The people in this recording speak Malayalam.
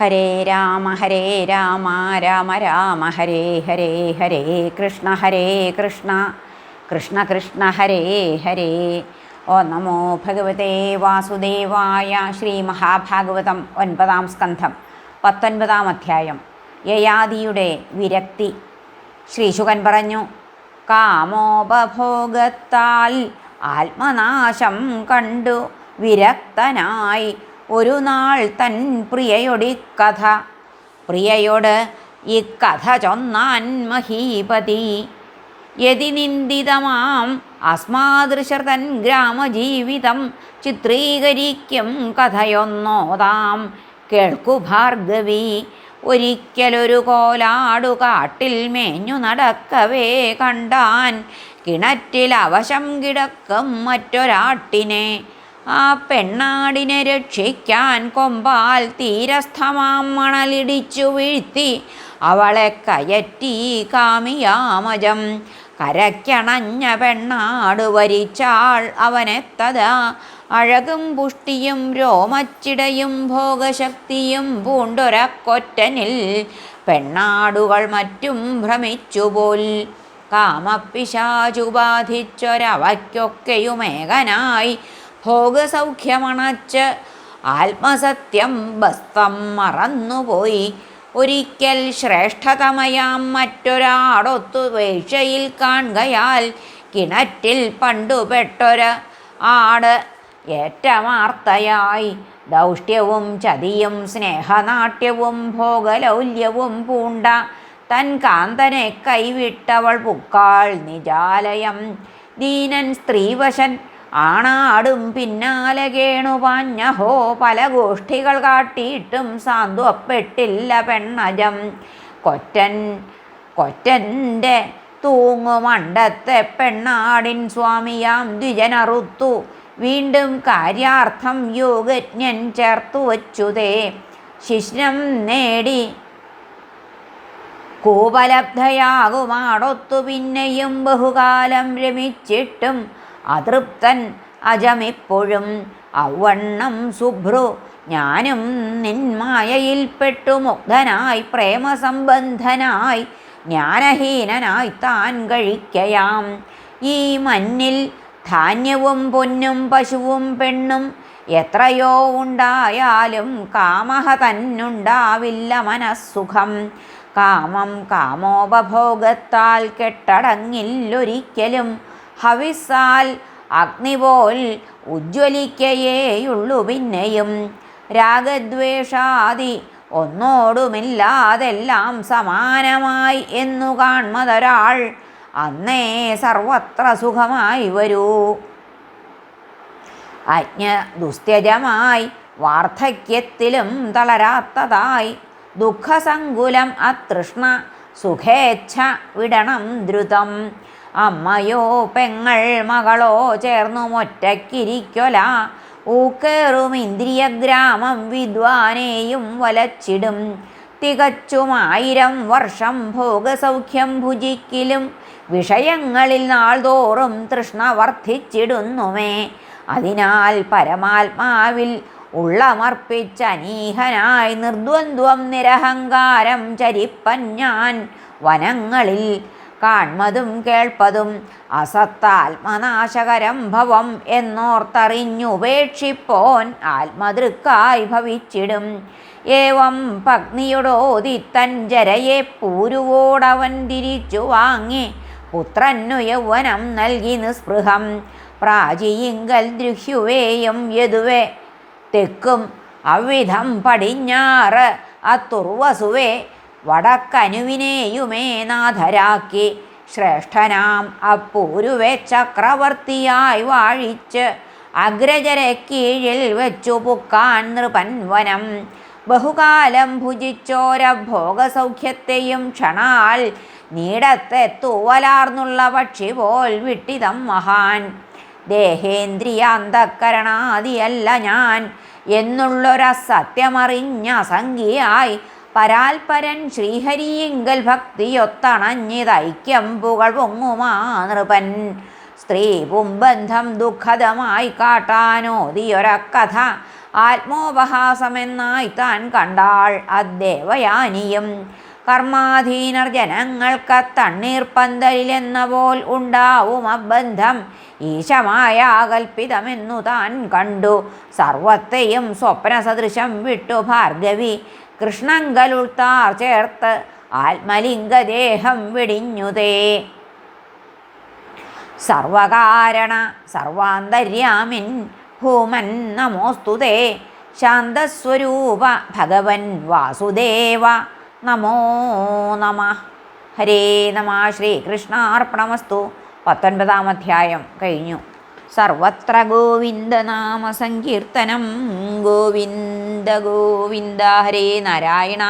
ഹരേ രാമ ഹരേ രാമ രാമ രാമ ഹരേ ഹരേ ഹരേ കൃഷ്ണ ഹരേ കൃഷ്ണ കൃഷ്ണ കൃഷ്ണ ഹരേ ഹരേ. ഓ നമോ ഭഗവതേ വാസുദേവായ ശ്രീ മഹാഭാഗവതം ഒൻപതാം സ്കന്ധം പത്തൊൻപതാം അധ്യായം. യയാദിയുടെ വിരക്തി. ശ്രീശുകൻ പറഞ്ഞു കാമോപഭോഗത്താൽ ആത്മനാശം കണ്ടു വിരക്തനായി ഒരു നാൾ തൻ പ്രിയയൊടിക്കഥ പ്രിയയോട് ഇക്കഥ ചൊന്നാൻ മഹീപതി. യതി നിന്ദിതമാം അസ്മാദൃശർതൻ ഗ്രാമജീവിതം ചിത്രീകരിക്കും കഥയൊന്നോതാം. കേൾക്കു ഭാർഗവി ഒരിക്കലൊരു കോലാടു കാട്ടിൽ മേഞ്ഞു നടക്കവേ കണ്ടാൻ. കിണറ്റിൽ അവശം കിടക്കും മറ്റൊരാട്ടിനെ. ആ പെണ്ണാടിനെ രക്ഷിക്കാൻ കൊമ്പാൽ തീരസ്ഥമാം മണലിടിച്ചു വീഴ്ത്തി അവളെ കയറ്റി കാമിയാമജം. കരയ്ക്കണഞ്ഞ പെണ്ണാട് വരിച്ചാൾ അവനെത്തതാ. അഴകും പുഷ്ടിയും രോമച്ചിടയും ഭോഗശക്തിയും പൂണ്ടൊരക്കൊറ്റനിൽ പെണ്ണാടുകൾ മറ്റും ഭ്രമിച്ചുപോൽ. കാമപ്പിശാചു ബാധിച്ചൊരവയ്ക്കൊക്കെയുമേകനായി ഭോഗസൗഖ്യമണച്ച് ആത്മസത്യം ബസ്തം മറന്നുപോയി. ഒരിക്കൽ ശ്രേഷ്ഠതമയാം മറ്റൊരാടൊത്തു വേഴ്ചയിൽ കാണുകയാൽ കിണറ്റിൽ പണ്ടുപെട്ടൊര ആട് ഏറ്റമാർത്തയായി. ദൗഷ്ട്യവും ചതിയും സ്നേഹനാട്യവും ഭോഗലൗല്യവും പൂണ്ട തൻ കാന്തനെ കൈവിട്ടവൾ പുക്കാൾ നിജാലയം. ദീനൻ സ്ത്രീവശൻ ആണാടും പിന്നാലെ കേണുപാഞ്ഞഹോ പല ഗോഷ്ഠികൾ കാട്ടിയിട്ടും സാന്ത്വപ്പെട്ടില്ല പെണ്ണജം. കൊറ്റൻ കൊറ്റന്റെ തൂങ്ങുമണ്ടത്തെ പെണ്ണാടിൻ സ്വാമിയാം ദ്വിജനറുത്തു വീണ്ടും കാര്യാർത്ഥം യോഗജ്ഞൻ ചേർത്തു വച്ചുതേ. ശിശ്നം നേടി കൂപലബ്ധയാകുമാടൊത്തു പിന്നെയും ബഹുകാലം രമിച്ചിട്ടും അതൃപ്തൻ അജമിപ്പോഴും. ഔവണ്ണം സുഭ്രു ഞാനും നിന്മായയിൽപ്പെട്ടു മുഗ്ധനായി പ്രേമസംബന്ധനായി ജ്ഞാനഹീനനായി താൻ കഴിക്കയാം. ഈ മഞ്ഞിൽ ധാന്യവും പൊന്നും പശുവും പെണ്ണും എത്രയോ ഉണ്ടായാലും കാമഹ തന്നുണ്ടാവില്ല മനസ്സുഖം. കാമം കാമോപഭോഗത്താൽ കെട്ടടങ്ങില്ലൊരിക്കലും. ഹവിസാൽ അഗ്നിപോൽ ഉജ്ജ്വലിക്കയേയുള്ളു പിന്നെയും. രാഗദ്വേഷാദി ഒന്നോടുമില്ലാതെല്ലാം സമാനമായി എന്നു കാൺമതൊരാൾ അന്നേ സർവത്ര സുഖമായി വരൂ. അജ്ഞ ദുസ്ത്യജമായി വാർദ്ധക്യത്തിലും തളരാത്തതായി ദുഃഖസങ്കുലം അതൃഷ്ണ സുഖേച്ഛ വിടണം ദ്രുതം. അമ്മയോ പെങ്ങൾ മകളോ ചേർന്നു ഒറ്റക്കിരിക്കൊല ഊക്കേറും ഇന്ദ്രിയഗ്രാമം വിദ്വാനേയും വലച്ചിടും. തികച്ചും ആയിരം വർഷം ഭോഗസൗഖ്യം ഭുജിക്കിലും. വിഷയങ്ങളിൽ നാൾതോറും തൃഷ്ണ വർദ്ധിച്ചിടുന്നുമേ. അതിനാൽ പരമാത്മാവിൽ ഉള്ളമർപ്പിച്ച അനീഹനായി നിർദ്വന്ദ്വം നിരഹങ്കാരം ചരിപ്പൻ ഞാൻ. വനങ്ങളിൽ കാൺമതും കേൾപ്പതും അസത്താത്മനാശകരം ഭവം എന്നോർത്തറിഞ്ഞുപേക്ഷിപ്പോൻ ആത്മദൃക്കായി ഭവിച്ചിടും. ഏവം പഗ്നിയുടോതിത്തൻ തൻ ജരയെ പൂരുവോടവൻ തിരിച്ചു വാങ്ങി പുത്രനു യൗവനം നൽകി നിസ്പൃഹം. പ്രാചിയിങ്കൽ ദൃഹ്യുവേയും യതുവേ തെക്കും അവിധം പടിഞ്ഞാറ് അത്തുർവസുവേ വടക്കനുവിനെയുമേ നാഥരാക്കി ശ്രേഷ്ഠനാം അപ്പൂരുവെ ചക്രവർത്തിയായി വാഴിച്ച് അഗ്രജരെ കീഴിൽ വെച്ചു പുക്കാൻ നൃപൻവനം. ബഹുകാലം ഭുജിച്ചോര ഭോഗസൗഖ്യത്തെയും ക്ഷണാൽ നീടത്തെ തൂവലാർന്നുള്ള പക്ഷി പോൽ വിട്ടിതം മഹാൻ. ദേഹേന്ദ്രിയാന്തക്കരണാദിയല്ല ഞാൻ എന്നുള്ളൊരസത്യമറിഞ്ഞ സംഖ്യയായി പരാൽപരൻ ശ്രീഹരിയിങ്കൽ ഭക്തിയൊത്തണഞ്ഞിതൈക്യം പുകൾ പൊങ്ങുമാ നൃപൻ. സ്ത്രീ പുംബന്ധം ദുഃഖതമായി കാട്ടാനോതിയൊരക്കഥ ആത്മോപഹാസമെന്നായി താൻ കണ്ടാൾ അദ്ദേവയാനിയും. കർമാധീനർ ജനങ്ങൾക്ക് തണ്ണീർ പന്തലിലെന്ന പോൽ ഉണ്ടാവും അബന്ധം. ഈശമായ കൽപ്പിതമെന്നു താൻ കണ്ടു. സർവത്തെയും സ്വപ്ന സദൃശം വിട്ടു ഭാർഗവി. കൃഷ്ണങ്കലുൾത്താർ ചേർത്ത് ആത്മലിംഗദേഹം വെടിഞ്ഞുതേ. സർവകാരണ സർവാന്തര്യാമിൻ ഭൂമൻ നമോസ്തുതേ ശാന്തസ്വരൂപ ഭഗവൻ വാസുദേവ നമോ നമ. ഹരേ നമ. ശ്രീകൃഷ്ണാർപ്പണമസ്തു. പത്തൊൻപതാം അധ്യായം കഴിഞ്ഞു. സർവത്ര ഗോവിന്ദനാമ സങ്കീർത്തനം ഗോവിന്ദ ഗോവിന്ദ ഹരേ നാരായണ.